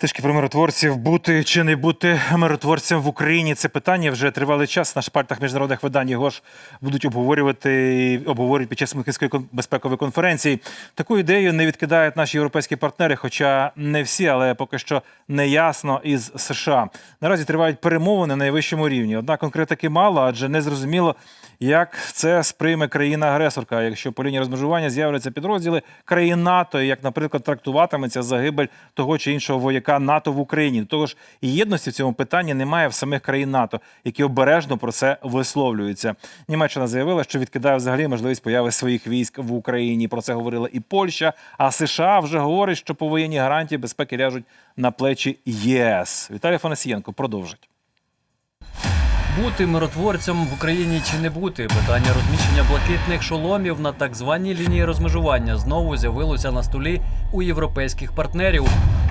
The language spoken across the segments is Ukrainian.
Трішки про миротворців бути чи не бути миротворцем в Україні. Це питання вже тривалий час на шпальтах міжнародних видань. Його ж будуть обговорювати і обговорюють під час кон- безпекової конференції. Таку ідею не відкидають наші європейські партнери, хоча не всі, але поки що не ясно із США. Наразі тривають перемовини на найвищому рівні. Однак конкретики мало, адже не зрозуміло, як це сприйме країна-агресорка, якщо по лінії розмежування з'являться підрозділи країн НАТО, як, наприклад, трактуватиметься загибель того чи іншого вояка НАТО в Україні. До того ж, і єдності в цьому питанні немає в самих країн НАТО, які обережно про це висловлюються. Німеччина заявила, що відкидає взагалі можливість появи своїх військ в Україні. Про це говорила і Польща. А США вже говорить, що повоєнні гарантії безпеки ляжуть на плечі ЄС. Віталій Фанасієнко продовжить. Бути миротворцем в Україні чи не бути питання розміщення блакитних шоломів на так званій лінії розмежування знову з'явилося на столі у європейських партнерів.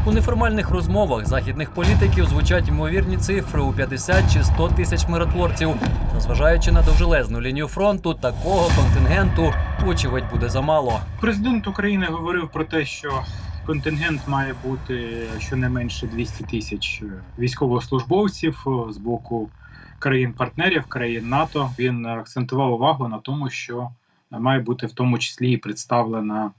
У неформальних розмовах західних політиків звучать ймовірні цифри у 50 чи 100 тисяч миротворців. Та зважаючи на довжелезну лінію фронту, такого контингенту вочевидь буде замало. Президент України говорив про те, що контингент має бути щонайменше 200 тисяч військовослужбовців з боку країн-партнерів, країн НАТО. Він акцентував увагу на тому, що має бути в тому числі і представлена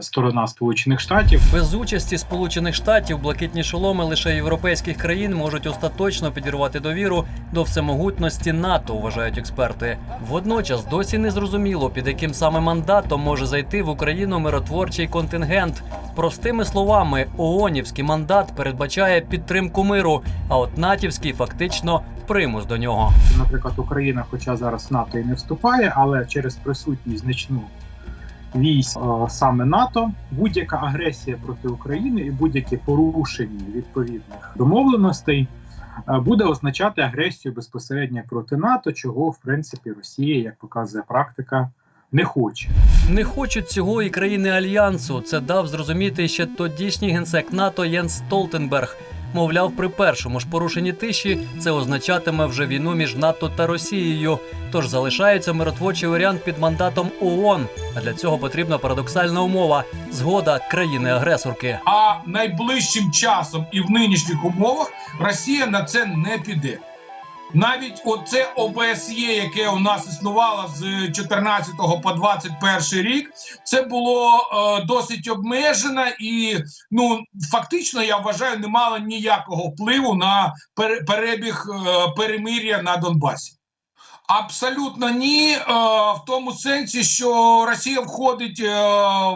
сторона Сполучених Штатів. Без участі Сполучених Штатів блакитні шоломи лише європейських країн можуть остаточно підірвати довіру до всемогутності НАТО, вважають експерти. Водночас досі не зрозуміло, під яким саме мандатом може зайти в Україну миротворчий контингент. Простими словами, ООНівський мандат передбачає підтримку миру, а от натівський фактично примус до нього. Наприклад, Україна, хоча зараз в НАТО і не вступає, але через присутність значну військ е, саме НАТО, будь-яка агресія проти України і будь-яке порушення відповідних домовленостей е, буде означати агресію безпосередньо проти НАТО, чого в принципі Росія, як показує практика, не хоче. Не хочуть цього і країни альянсу. Це дав зрозуміти ще тодішній генсек НАТО Єнс Столтенберг. Мовляв, при першому ж порушенні тиші це означатиме вже війну між НАТО та Росією. Тож залишається миротворчий варіант під мандатом ООН. А для цього потрібна парадоксальна умова згода країни-агресорки. а найближчим часом і в нинішніх умовах Росія на це не піде. Навіть оце ОБСЄ, яке у нас існувало з 14 по 21 рік, це було е, досить обмежено і ну фактично я вважаю, не мало ніякого впливу на пере- перебіг е, перемир'я на Донбасі. Абсолютно ні, е, в тому сенсі, що Росія входить е,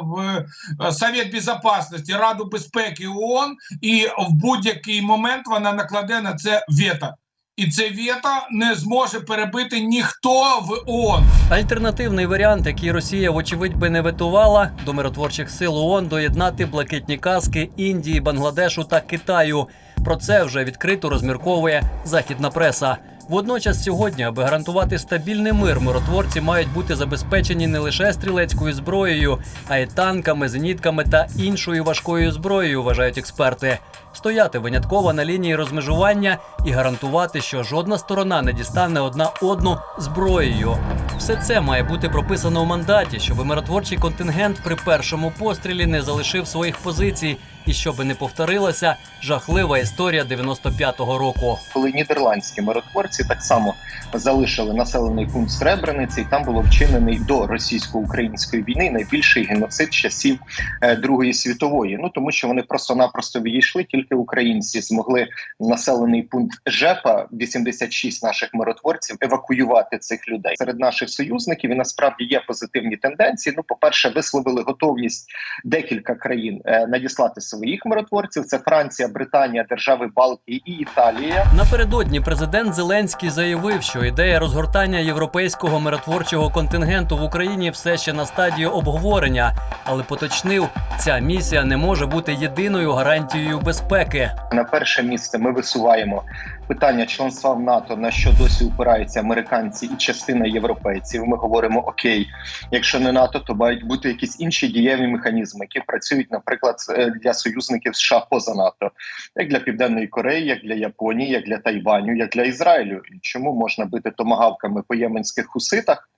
в е, Совет Безопасності, Раду безпеки ООН, і в будь-який момент вона накладе на це вето. І це вето не зможе перебити ніхто в ООН. Альтернативний варіант, який Росія, вочевидь, би не витувала до миротворчих сил ООН доєднати блакитні каски Індії, Бангладешу та Китаю. Про це вже відкрито розмірковує західна преса. Водночас сьогодні, аби гарантувати стабільний мир, миротворці мають бути забезпечені не лише стрілецькою зброєю, а й танками, зенітками та іншою важкою зброєю, вважають експерти. Стояти винятково на лінії розмежування і гарантувати, що жодна сторона не дістане одна одну зброєю. Все це має бути прописано у мандаті, щоб миротворчий контингент при першому пострілі не залишив своїх позицій і щоб не повторилася жахлива історія 95-го року. коли нідерландські миротворці так само залишили населений пункт Сребрениці, і там було вчинений до російсько-української війни найбільший геноцид часів е, Другої світової. Ну тому що вони просто-напросто відійшли. Тільки українці змогли населений пункт Жепа, 86 наших миротворців, евакуювати цих людей серед наших союзників. І насправді є позитивні тенденції. Ну, по перше, висловили готовність декілька країн е, надіслати своїх миротворців. Це Франція, Британія, держави Балтії і Італія. Напередодні президент Зеленський заявив, що ідея розгортання європейського миротворчого контингенту в Україні все ще на стадії обговорення, але поточнив, ця місія не може бути єдиною гарантією безпеки. На перше місце ми висуваємо питання членства в НАТО, на що досі упираються американці і частина європейців. Ми говоримо: окей, якщо не НАТО, то мають бути якісь інші дієві механізми, які працюють, наприклад, е, для союзників США поза НАТО, як для Південної Кореї, як для Японії, як для Тайваню, як для Ізраїлю. І чому можна бити томагавками по єменських хуситах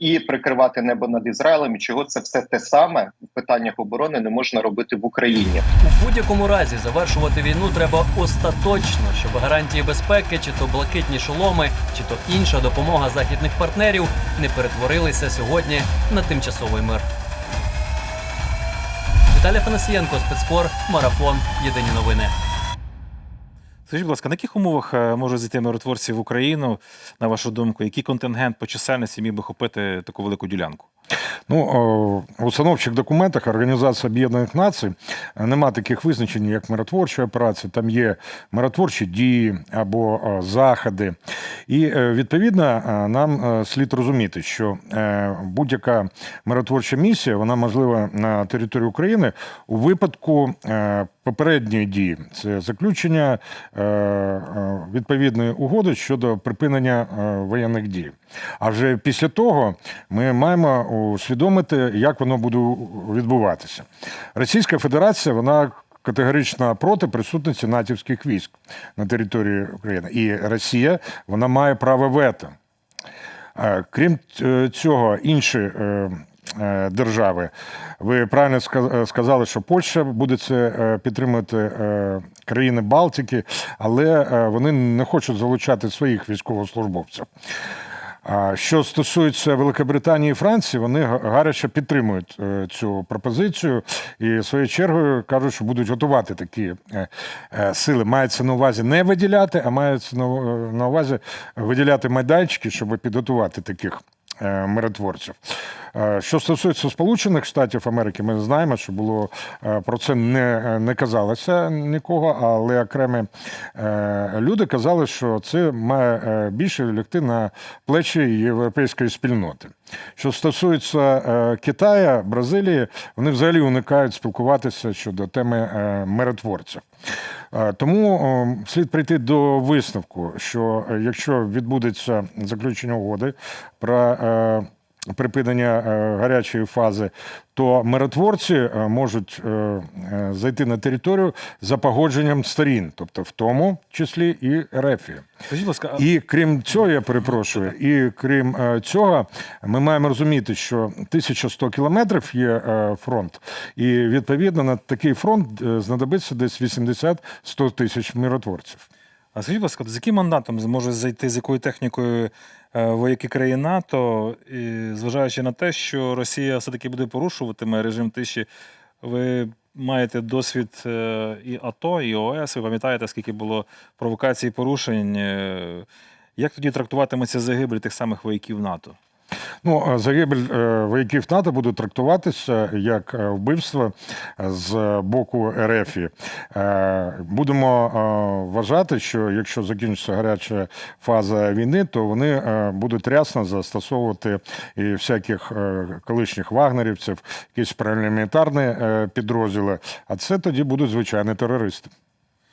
і прикривати небо над Ізраїлем? І чого це все те саме в питаннях оборони не можна робити в Україні? У будь-якому разі завершувати війну треба остаточно, щоб гарантії безпеки, чи то блакитні шоломи, чи то інша допомога західних партнерів не перетворилися сьогодні на тимчасовий мир. Віталій Фанасієнко, спецкор, марафон. Єдині новини. Скажіть, будь ласка, на яких умовах е, можуть зайти миротворці в Україну, на вашу думку, який контингент по чисельності міг би хопити таку велику ділянку? Ну, в установчих документах Організації Об'єднаних Націй е, нема таких визначень, як миротворчі операції. Там є миротворчі дії або заходи. І е, відповідно е, нам е, слід розуміти, що е, будь-яка миротворча місія вона можлива на території України у випадку е, попередньої дії. Це заключення е, е, відповідної угоди щодо припинення е, воєнних дій. А вже після того ми маємо усвідомити, як воно буде відбуватися. Російська Федерація вона категорично проти присутності натівських військ на території України. І Росія вона має право вето. Е, Крім е, цього, інші е, держави, ви правильно сказали, що Польща буде це підтримувати країни Балтики, але вони не хочуть залучати своїх військовослужбовців. Що стосується Великобританії і Франції, вони га- гаряче підтримують е, цю пропозицію і своєю чергою кажуть, що будуть готувати такі е, е, сили. Мається на увазі не виділяти, а мається на увазі виділяти майданчики, щоб підготувати таких миротворців. Е, Що стосується Сполучених Штатів Америки, ми знаємо, що було е, про це не, не казалося нікого, але окремі е, люди казали, що це має е, більше лягти на плечі європейської спільноти. Що стосується е, Китаю, Бразилії, вони взагалі уникають спілкуватися щодо теми е, миротворців. Е, Тому е, слід прийти до висновку, що е, якщо відбудеться заключення угоди про е, припинення е, гарячої фази, то миротворці е, можуть е, е, зайти на територію за погодженням сторін, тобто в тому числі і а- І крім цього, я перепрошую, і крім е, цього, ми маємо розуміти, що 1100 кілометрів є е, фронт, і відповідно на такий фронт е, знадобиться десь 80-100 тисяч миротворців. А скажіть, будь ласка, з яким мандатом зможе зайти з якою технікою е, вояки країн НАТО, і зважаючи на те, що Росія все-таки буде порушуватиме режим тиші, ви маєте досвід е, і АТО, і ОС, ви пам'ятаєте, скільки було провокацій і порушень. е, Як тоді трактуватиметься загибель тих самих вояків НАТО? Ну, загибель е, вояків НАТО буде трактуватися як е, вбивство з боку РФ. Е, Будемо вважати, що якщо закінчиться гаряча фаза війни, то вони будуть рясно застосовувати і всяких колишніх вагнерівців, якісь парламентарні підрозділи. А це тоді будуть звичайні терористи.